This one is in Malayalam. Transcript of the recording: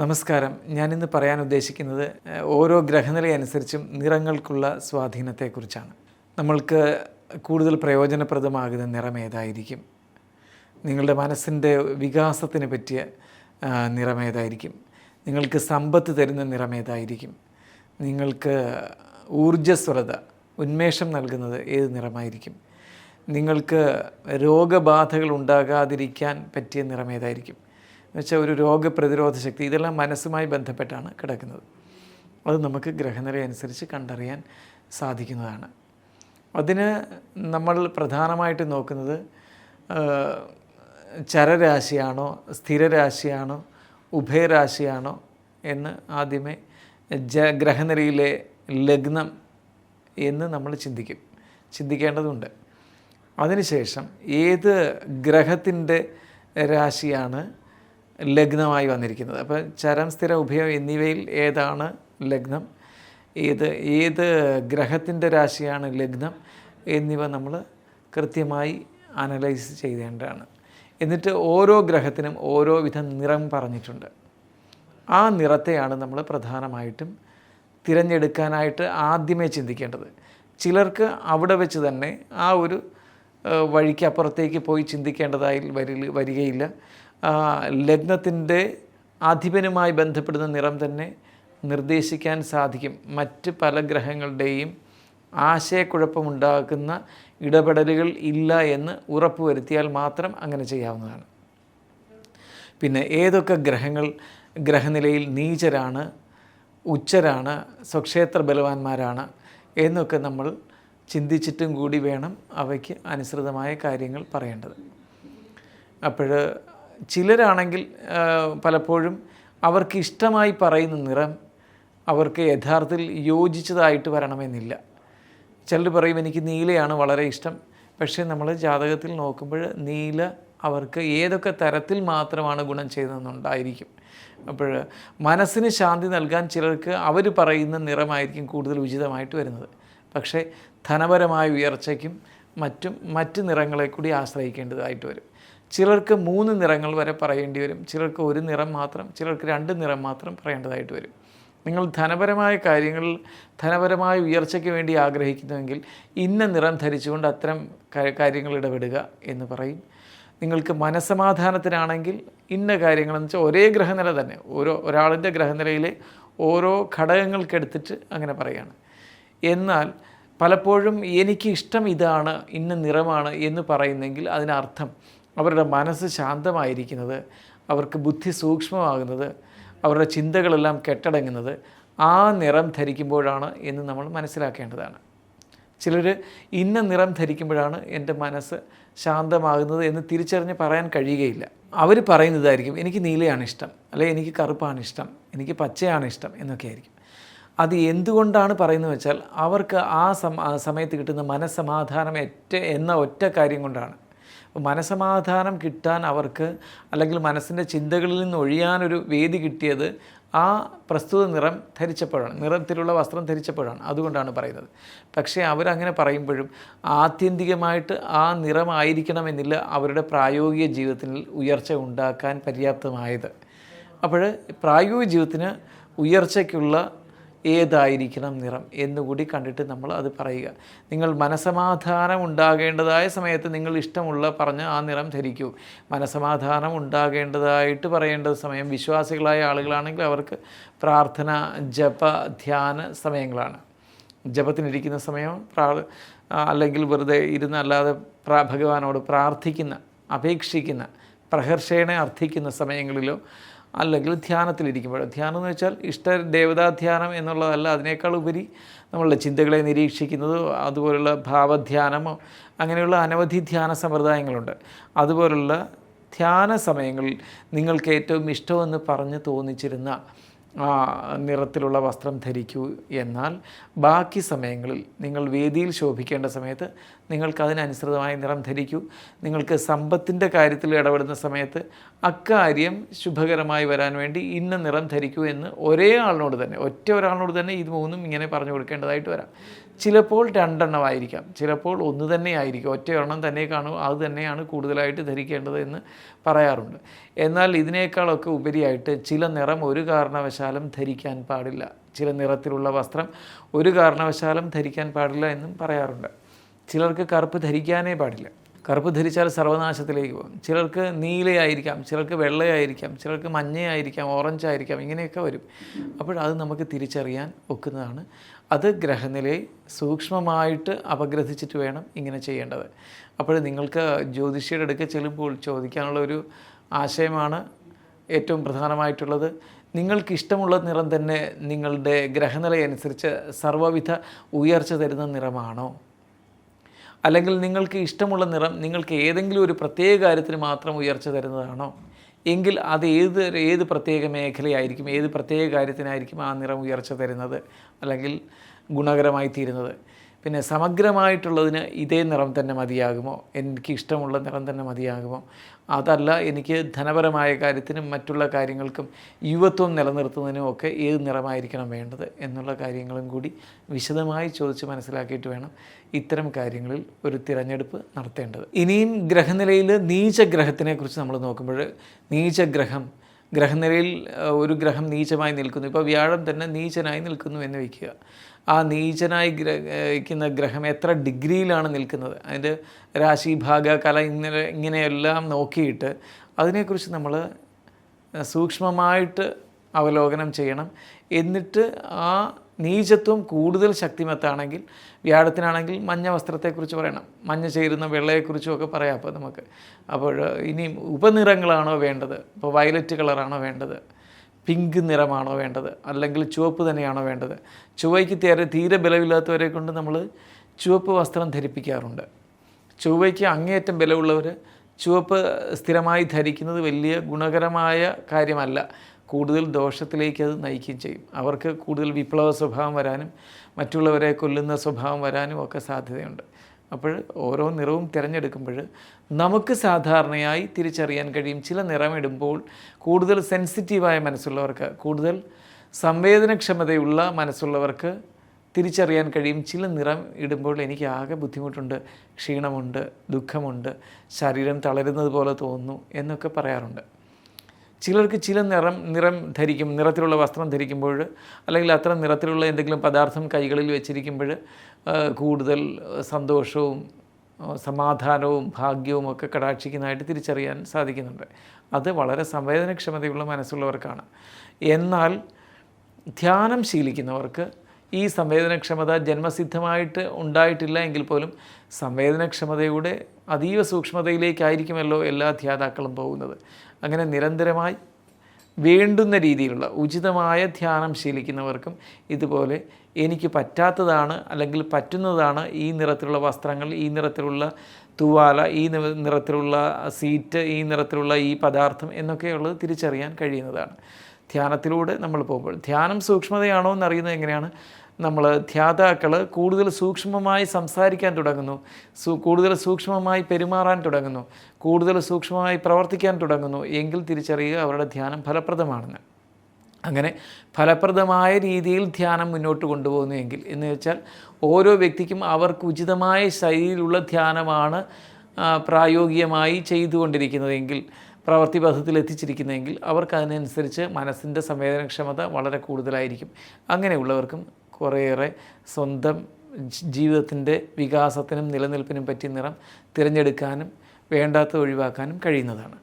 നമസ്കാരം. ഞാനിന്ന് പറയാൻ ഉദ്ദേശിക്കുന്നത് ഓരോ ഗ്രഹനിലയനുസരിച്ചും നിറങ്ങൾക്കുള്ള സ്വാധീനത്തെക്കുറിച്ചാണ്. നമ്മൾക്ക് കൂടുതൽ പ്രയോജനപ്രദമാകുന്ന നിറം ഏതായിരിക്കും? നിങ്ങളുടെ മനസ്സിന്റെ വികാസത്തിന് പറ്റിയ നിറമേതായിരിക്കും നിങ്ങൾക്ക് സമ്പത്ത് തരുന്ന നിറം ഏതായിരിക്കും? നിങ്ങൾക്ക് ഊർജസ്വലത ഉന്മേഷം നൽകുന്നത് ഏത് നിറമായിരിക്കും? നിങ്ങൾക്ക് രോഗബാധകൾ ഉണ്ടാകാതിരിക്കാൻ പറ്റിയ നിറം ഏതായിരിക്കും? എന്നുവെച്ചാൽ ഒരു രോഗപ്രതിരോധ ശക്തി ഇതെല്ലാം മനസ്സുമായി ബന്ധപ്പെട്ടാണ് കിടക്കുന്നത്. അത് നമുക്ക് ഗ്രഹനില അനുസരിച്ച് കണ്ടറിയാൻ സാധിക്കുന്നതാണ്. അതിന് നമ്മൾ പ്രധാനമായിട്ട് നോക്കുന്നത് ചരരാശിയാണോ സ്ഥിരരാശിയാണോ ഉഭയരാശിയാണോ എന്ന് ആദ്യമേ ജ ഗ്രഹനിലയിലെ ലഗ്നം എന്ന് നമ്മൾ ചിന്തിക്കും ചിന്തിക്കേണ്ടതുണ്ട്. അതിനുശേഷം ഏത് ഗ്രഹത്തിന്റെ രാശിയാണ് ലഗ്നമായി വന്നിരിക്കുന്നത്. അപ്പോൾ ചരം സ്ഥിര ഉഭയം എന്നിവയിൽ ഏതാണ് ലഗ്നം? ഏത് ഏത് ഗ്രഹത്തിന്റെ രാശിയാണ് ലഗ്നം? എന്നിവ നമ്മൾ കൃത്യമായി അനലൈസ് ചെയ്യേണ്ടതാണ് എന്നിട്ട് ഓരോ ഗ്രഹത്തിനും ഓരോ വിധം നിറം പറഞ്ഞിട്ടുണ്ട്. ആ നിറത്തെയാണ് നമ്മൾ പ്രധാനമായിട്ടും തിരഞ്ഞെടുക്കാനായിട്ട് ആദ്യമേ ചിന്തിക്കേണ്ടത്. ചിലർക്ക് അവിടെ വെച്ച് തന്നെ ആ ഒരു വഴിക്ക് അപ്പുറത്തേക്ക് പോയി ചിന്തിക്കേണ്ടതായി വരി വരികയില്ല. ലഗ്നത്തിന്റെ അധിപനുമായി ബന്ധപ്പെടുന്ന നിറം തന്നെ നിർദ്ദേശിക്കാൻ സാധിക്കും. മറ്റ് പല ഗ്രഹങ്ങളുടെയും ആശയക്കുഴപ്പമുണ്ടാക്കുന്ന ഇടപെടലുകൾ ഇല്ല എന്ന് ഉറപ്പുവരുത്തിയാൽ മാത്രം അങ്ങനെ ചെയ്യാവുന്നതാണ്. പിന്നെ ഏതൊക്കെ ഗ്രഹങ്ങൾ ഗ്രഹനിലയിൽ നീചരാണ് ഉച്ചരാണ് സ്വക്ഷേത്ര ബലവാന്മാരാണ് എന്നൊക്കെ നമ്മൾ ചിന്തിച്ചിട്ടും കൂടി വേണം അവയ്ക്ക് അനുസൃതമായ കാര്യങ്ങൾ പറയേണ്ടത്. അപ്പോൾ ചിലരാണെങ്കിൽ പലപ്പോഴും അവർക്ക് ഇഷ്ടമായി പറയുന്ന നിറം അവർക്ക് യഥാർത്ഥത്തിൽ യോജിച്ചതായിട്ട് വരണമെന്നില്ല. ചിലർ പറയും എനിക്ക് നീലയാണ് വളരെ ഇഷ്ടം. പക്ഷേ നമ്മൾ ജാതകത്തിൽ നോക്കുമ്പോൾ നീല അവർക്ക് ഏതൊക്കെ തരത്തിൽ മാത്രമാണ് ഗുണം ചെയ്തതെന്നുണ്ടായിരിക്കും അപ്പോൾ മനസ്സിന് ശാന്തി നൽകാൻ ചിലർക്ക് അവർ പറയുന്ന നിറമായിരിക്കും കൂടുതൽ ഉചിതമായിട്ട് വരുന്നത്. പക്ഷേ ധനപരമായ ഉയർച്ചയ്ക്കും മറ്റും മറ്റ് നിറങ്ങളെ കൂടി ആശ്രയിക്കേണ്ടതായിട്ട് വരും. ചിലർക്ക് മൂന്ന് നിറങ്ങൾ വരെ പറയേണ്ടി വരും. ചിലർക്ക് ഒരു നിറം മാത്രം ചിലർക്ക് രണ്ട് നിറം മാത്രം പറയേണ്ടതായിട്ട് വരും. നിങ്ങൾ ധനപരമായ കാര്യങ്ങൾ ധനപരമായ ഉയർച്ചയ്ക്ക് വേണ്ടി ആഗ്രഹിക്കുന്നുവെങ്കിൽ ഇന്ന നിറം ധരിച്ചുകൊണ്ട് അത്തരം കാര്യങ്ങൾ ഇടപെടുക എന്ന് പറയും. നിങ്ങൾക്ക് മനസമാധാനത്തിനാണെങ്കിൽ ഇന്ന കാര്യങ്ങളെന്ന് വെച്ചാൽ ഒരേ ഗ്രഹനില തന്നെ. ഓരോ ഒരാളിന്റെ ഗ്രഹനിലയിലെ ഓരോ ഘടകങ്ങൾക്കെടുത്തിട്ട് അങ്ങനെ പറയുകയാണ് എന്നാൽ പലപ്പോഴും എനിക്ക് ഇഷ്ടം ഇതാണ് ഇന്ന നിറമാണ് എന്ന് പറയുന്നെങ്കിൽ അതിനർത്ഥം അവരുടെ മനസ്സ് ശാന്തമായിരിക്കുന്നത് അവർക്ക് ബുദ്ധി സൂക്ഷ്മമാകുന്നത് അവരുടെ ചിന്തകളെല്ലാം കെട്ടടങ്ങുന്നത് ആ നിറം ധരിക്കുമ്പോഴാണ് എന്ന് നമ്മൾ മനസ്സിലാക്കേണ്ടതാണ്. ചിലർ ഇന്ന നിറം ധരിക്കുമ്പോഴാണ് എന്റെ മനസ്സ് ശാന്തമാകുന്നത് എന്ന് തിരിച്ചറിഞ്ഞ് പറയാൻ കഴിയുകയില്ല. അവർ പറയുന്നതായിരിക്കും എനിക്ക് നീലയാണ് ഇഷ്ടം അല്ലെ എനിക്ക് കറുപ്പാണ് ഇഷ്ടം എനിക്ക് പച്ചയാണ് ഇഷ്ടം എന്നൊക്കെ ആയിരിക്കും. അത് എന്തുകൊണ്ടാണ് പറയുന്നത് വെച്ചാൽ അവർക്ക് ആ സമയത്ത് കിട്ടുന്ന മനസ്സമാധാനം ഏറ്റ എന്ന ഒറ്റ കാര്യം കൊണ്ടാണ്. മനസമാധാനം കിട്ടാൻ അവർക്ക് അല്ലെങ്കിൽ മനസ്സിന്റെ ചിന്തകളിൽ നിന്ന് ഒഴിയാനൊരു വേദി കിട്ടിയത് ആ പ്രസ്തുത നിറം ധരിച്ചപ്പോഴാണ്. നിറത്തിലുള്ള വസ്ത്രം ധരിച്ചപ്പോഴാണ് അതുകൊണ്ടാണ് പറയുന്നത്. പക്ഷേ അവരങ്ങനെ പറയുമ്പോഴും ആത്യന്തികമായിട്ട് ആ നിറമായിരിക്കണമെന്നില്ല അവരുടെ പ്രായോഗിക ജീവിതത്തിൽ ഉയർച്ച ഉണ്ടാക്കാൻ പര്യാപ്തമായത്. അപ്പോൾ പ്രായോഗിക ജീവിതത്തിന് ഉയർച്ചയ്ക്കുള്ള ഏതായിരിക്കണം നിറം എന്നുകൂടി കണ്ടിട്ട് നമ്മൾ അത് പറയുക. നിങ്ങൾ മനസമാധാനം ഉണ്ടാകേണ്ടതായ സമയത്ത് നിങ്ങൾ ഇഷ്ടമുള്ള പറഞ്ഞ് ആ നിറം ധരിക്കൂ. മനസമാധാനം ഉണ്ടാകേണ്ടതായിട്ട് പറയേണ്ട സമയം വിശ്വാസികളായ ആളുകളാണെങ്കിൽ അവർക്ക് പ്രാർത്ഥന ജപ ധ്യാന സമയങ്ങളാണ്. ജപത്തിനിരിക്കുന്ന സമയം പ്രാ അല്ലെങ്കിൽ വെറുതെ ഇരുന്ന് അല്ലാതെ പ്രാ ഭഗവാനോട് പ്രാർത്ഥിക്കുന്ന അപേക്ഷിക്കുന്ന പ്രഹർഷേണെ അർത്ഥിക്കുന്ന സമയങ്ങളിലോ അല്ലെങ്കിൽ ധ്യാനത്തിലിരിക്കുമ്പോൾ. ധ്യാനം എന്ന് വെച്ചാൽ ഇഷ്ട ദേവതാധ്യാനം എന്നുള്ളതല്ല അതിനേക്കാൾ ഉപരി നമ്മളുടെ ചിന്തകളെ നിരീക്ഷിക്കുന്നത് അതുപോലുള്ള ഭാവധ്യാനമോ അങ്ങനെയുള്ള അനവധി ധ്യാന സമ്പ്രദായങ്ങളുണ്ട്. അതുപോലുള്ള ധ്യാന സമയങ്ങളിൽ നിങ്ങൾക്ക് ഏറ്റവും ഇഷ്ടമെന്ന് പറഞ്ഞ് തോന്നിച്ചിരുന്ന നിറത്തിലുള്ള വസ്ത്രം ധരിക്കൂ എന്നാൽ ബാക്കി സമയങ്ങളിൽ നിങ്ങൾ വേദിയിൽ ശോഭിക്കേണ്ട സമയത്ത് നിങ്ങൾക്ക് അതിനനുസൃതമായ നിറം ധരിക്കൂ. നിങ്ങൾക്ക് സമ്പത്തിന്റെ കാര്യത്തിൽ ഇടപെടുന്ന സമയത്ത് അക്കാര്യം ശുഭകരമായി വരാൻ വേണ്ടി ഇന്ന നിറം ധരിക്കൂ എന്ന് ഒരേ ആളിനോട് തന്നെ ഒറ്റ ഒരാളിനോട് തന്നെ ഇത് മൂന്നും ഇങ്ങനെ പറഞ്ഞു കൊടുക്കേണ്ടതായിട്ട് വരാം. ചിലപ്പോൾ രണ്ടെണ്ണമായിരിക്കാം. ചിലപ്പോൾ ഒന്ന് തന്നെ ആയിരിക്കും. എണ്ണം തന്നെ കാണും. അത് തന്നെയാണ് കൂടുതലായിട്ട് ധരിക്കേണ്ടത് എന്ന് പറയാറുണ്ട്. എന്നാൽ ഇതിനേക്കാളൊക്കെ ഉപരിയായിട്ട് ചില നിറം ഒരു കാരണവശാലും ധരിക്കാൻ പാടില്ല. ചില നിറത്തിലുള്ള വസ്ത്രം ഒരു കാരണവശാലും ധരിക്കാൻ പാടില്ല എന്നും പറയാറുണ്ട്. ചിലർക്ക് കറുപ്പ് ധരിക്കാനേ പാടില്ല. കറുപ്പ് ധരിച്ചാൽ സർവനാശത്തിലേക്ക് പോകും. ചിലർക്ക് നീലയായിരിക്കാം ചിലർക്ക് വെള്ളയായിരിക്കാം ചിലർക്ക് മഞ്ഞയായിരിക്കാം ഓറഞ്ച് ആയിരിക്കാം ഇങ്ങനെയൊക്കെ വരും. അപ്പോൾ അത് നമുക്ക് തിരിച്ചറിയാൻ ഒക്കുന്നതാണ്. അത് ഗ്രഹനിലയെ സൂക്ഷ്മമായിട്ട് അപഗ്രഥിച്ചിട്ട് വേണം ഇങ്ങനെ ചെയ്യേണ്ടത്. അപ്പോൾ നിങ്ങൾക്ക് ജ്യോതിഷിയുടെ അടുക്കൽ ചെല്ലുമ്പോൾ ചോദിക്കാനുള്ള ഒരു ആശയമാണ് ഏറ്റവും പ്രധാനമായിട്ടുള്ളത്. നിങ്ങൾക്ക് ഇഷ്ടമുള്ള നിറം തന്നെ നിങ്ങളുടെ ഗ്രഹനിലയനുസരിച്ച് സർവവിധ ഉയർച്ച തരുന്ന നിറമാണോ? അല്ലെങ്കിൽ നിങ്ങൾക്ക് ഇഷ്ടമുള്ള നിറം നിങ്ങൾക്ക് ഏതെങ്കിലും ഒരു പ്രത്യേക കാര്യത്തിന് മാത്രം ഉയർച്ച തരുന്നതാണോ? എങ്കിൽ അത് ഏത് ഏത് പ്രത്യേക മേഖലയായിരിക്കും ഏത് പ്രത്യേക കാര്യത്തിനായിരിക്കും ആ നിറം ഉയർച്ച തരുന്നത് അല്ലെങ്കിൽ ഗുണകരമായി തീരുന്നത്? പിന്നെ സമഗ്രമായിട്ടുള്ളതിന് ഇതേ നിറം തന്നെ മതിയാകുമോ? എനിക്ക് ഇഷ്ടമുള്ള നിറം തന്നെ മതിയാകുമോ? അതല്ല എനിക്ക് ധനപരമായ കാര്യത്തിനും മറ്റുള്ള കാര്യങ്ങൾക്കും യുവത്വം നിലനിർത്തുന്നതിനും ഒക്കെ ഏത് നിറമായിരിക്കണം വേണ്ടത് എന്നുള്ള കാര്യങ്ങളും കൂടി വിശദമായി ചോദിച്ച് മനസ്സിലാക്കിയിട്ട് വേണം ഇത്തരം കാര്യങ്ങളിൽ ഒരു തിരഞ്ഞെടുപ്പ് നടത്തേണ്ടത്. ഇനിയും ഗ്രഹനിലയിൽ നീചഗ്രഹത്തിനെക്കുറിച്ച് നമ്മൾ നോക്കുമ്പോൾ നീചഗ്രഹം ഗ്രഹനിലയിൽ ഒരു ഗ്രഹം നീചമായി നിൽക്കുന്നു. ഇപ്പോൾ വ്യാഴം തന്നെ നീചനായി നിൽക്കുന്നു എന്ന് വയ്ക്കുക ആ നീചനായി ഗ്രഹിക്കുന്ന ഗ്രഹം എത്ര ഡിഗ്രിയിലാണ് നിൽക്കുന്നത്? അതിന്റെ രാശി ഭാഗ കല ഇങ്ങനെ ഇങ്ങനെയെല്ലാം നോക്കിയിട്ട് അതിനെക്കുറിച്ച് നമ്മൾ സൂക്ഷ്മമായിട്ട് അവലോകനം ചെയ്യണം. എന്നിട്ട് ആ നീചത്വം കൂടുതൽ ശക്തിമത്താണെങ്കിൽ വ്യാഴത്തിനാണെങ്കിൽ മഞ്ഞ വസ്ത്രത്തെക്കുറിച്ച് പറയണം. മഞ്ഞ ചേരുന്ന വെള്ളയെക്കുറിച്ചും ഒക്കെ പറയാം അപ്പോൾ നമുക്ക്. അപ്പോൾ ഇനി ഉപനിറങ്ങളാണോ വേണ്ടത്? ഇപ്പോൾ വയലറ്റ് കളറാണോ വേണ്ടത്? പിങ്ക് നിറമാണോ വേണ്ടത്? അല്ലെങ്കിൽ ചുവപ്പ് തന്നെയാണോ വേണ്ടത്? ചുവയ്ക്ക് തീരെ തീരെ ബലമില്ലാത്തവരെ കൊണ്ട് നമ്മൾ ചുവപ്പ് വസ്ത്രം ധരിപ്പിക്കാറുണ്ട്. ചൊവ്വയ്ക്ക് അങ്ങേയറ്റം ബലമുള്ളവർ ചുവപ്പ് സ്ഥിരമായി ധരിക്കുന്നത് വലിയ ഗുണകരമായ കാര്യമല്ല. കൂടുതൽ ദോഷത്തിലേക്ക് അത് നയിക്കുകയും ചെയ്യും. അവർക്ക് കൂടുതൽ വിപ്ലവ സ്വഭാവം വരാനും മറ്റുള്ളവരെ കൊല്ലുന്ന സ്വഭാവം വരാനും ഒക്കെ സാധ്യതയുണ്ട്. അപ്പോൾ ഓരോ നിറവും തിരഞ്ഞെടുക്കുമ്പോൾ നമുക്ക് സാധാരണയായി തിരിച്ചറിയാൻ കഴിയും. ചില നിറമിടുമ്പോൾ കൂടുതൽ സെൻസിറ്റീവായ മനസ്സുള്ളവർക്ക് കൂടുതൽ സംവേദനക്ഷമതയുള്ള മനസ്സുള്ളവർക്ക് തിരിച്ചറിയാൻ കഴിയും. ചില നിറം ഇടുമ്പോൾ എനിക്ക് ആകെ ബുദ്ധിമുട്ടുണ്ട് ക്ഷീണമുണ്ട് ദുഃഖമുണ്ട് ശരീരം തളരുന്നത് പോലെ തോന്നുന്നു എന്നൊക്കെ പറയാറുണ്ട്. ചിലർക്ക് ചില നിറം നിറം ധരിക്കും നിറത്തിലുള്ള വസ്ത്രം ധരിക്കുമ്പോൾ അല്ലെങ്കിൽ അത്ര നിറത്തിലുള്ള എന്തെങ്കിലും പദാർത്ഥം കൈകളിൽ വെച്ചിരിക്കുമ്പോൾ കൂടുതൽ സന്തോഷവും സമാധാനവും ഭാഗ്യവും ഒക്കെ കടാക്ഷിക്കുന്നതായിട്ട് തിരിച്ചറിയാൻ സാധിക്കുന്നുണ്ട്. അത് വളരെ സംവേദനക്ഷമതയുള്ള മനസ്സുള്ളവർക്കാണ്. എന്നാൽ ധ്യാനം ശീലിക്കുന്നവർക്ക് ഈ സംവേദനക്ഷമത ജന്മസിദ്ധമായിട്ട് ഉണ്ടായിട്ടില്ല എങ്കിൽ പോലും സംവേദനക്ഷമതയുടെ അതീവ സൂക്ഷ്മതയിലേക്കായിരിക്കുമല്ലോ എല്ലാ ധ്യാതാക്കളും പോകുന്നത്. അങ്ങനെ നിരന്തരമായി വേണ്ടുന്ന രീതിയിലുള്ള ഉചിതമായ ധ്യാനം ശീലിക്കുന്നവർക്കും ഇതുപോലെ എനിക്ക് പറ്റാത്തതാണ് അല്ലെങ്കിൽ പറ്റുന്നതാണ് ഈ നിറത്തിലുള്ള വസ്ത്രങ്ങൾ ഈ നിറത്തിലുള്ള തൂവാല ഈ നിറ- നിറത്തിലുള്ള സീറ്റ് ഈ നിറത്തിലുള്ള ഈ പദാർത്ഥം എന്നൊക്കെയുള്ളത് തിരിച്ചറിയാൻ കഴിയുന്നതാണ്. ധ്യാനത്തിലൂടെ നമ്മൾ പോകുമ്പോൾ ധ്യാനം സൂക്ഷ്മതയാണോ എന്നറിയുന്നത് എങ്ങനെയാണ്? നമ്മൾ ധ്യാതാക്കൾ കൂടുതൽ സൂക്ഷ്മമായി സംസാരിക്കാൻ തുടങ്ങുന്നു. സൂ കൂടുതൽ സൂക്ഷ്മമായി പെരുമാറാൻ തുടങ്ങുന്നു. കൂടുതൽ സൂക്ഷ്മമായി പ്രവർത്തിക്കാൻ തുടങ്ങുന്നു. എങ്കിൽ തിരിച്ചറിയുക അവരുടെ ധ്യാനം ഫലപ്രദമാണെന്ന്. അങ്ങനെ ഫലപ്രദമായ രീതിയിൽ ധ്യാനം മുന്നോട്ട് കൊണ്ടുപോകുന്നു എങ്കിൽ എന്ന് വെച്ചാൽ ഓരോ വ്യക്തിക്കും അവർക്ക് ഉചിതമായ ശൈലിയിലുള്ള ധ്യാനമാണ് പ്രായോഗികമായി ചെയ്തുകൊണ്ടിരിക്കുന്നതെങ്കിൽ പ്രവൃത്തിപഥത്തിൽ എത്തിച്ചിരിക്കുന്നതെങ്കിൽ അവർക്ക് അതിനനുസരിച്ച് മനസ്സിന്റെ സംവേദനക്ഷമത വളരെ കൂടുതലായിരിക്കും. അങ്ങനെയുള്ളവർക്കും കുറേയേറെ സ്വന്തം ജീവിതത്തിന്റെ വികാസത്തിനും നിലനിൽപ്പിനും പറ്റിയ നിറം തിരഞ്ഞെടുക്കാനും വേണ്ടാത്ത ഒഴിവാക്കാനും കഴിയുന്നതാണ്.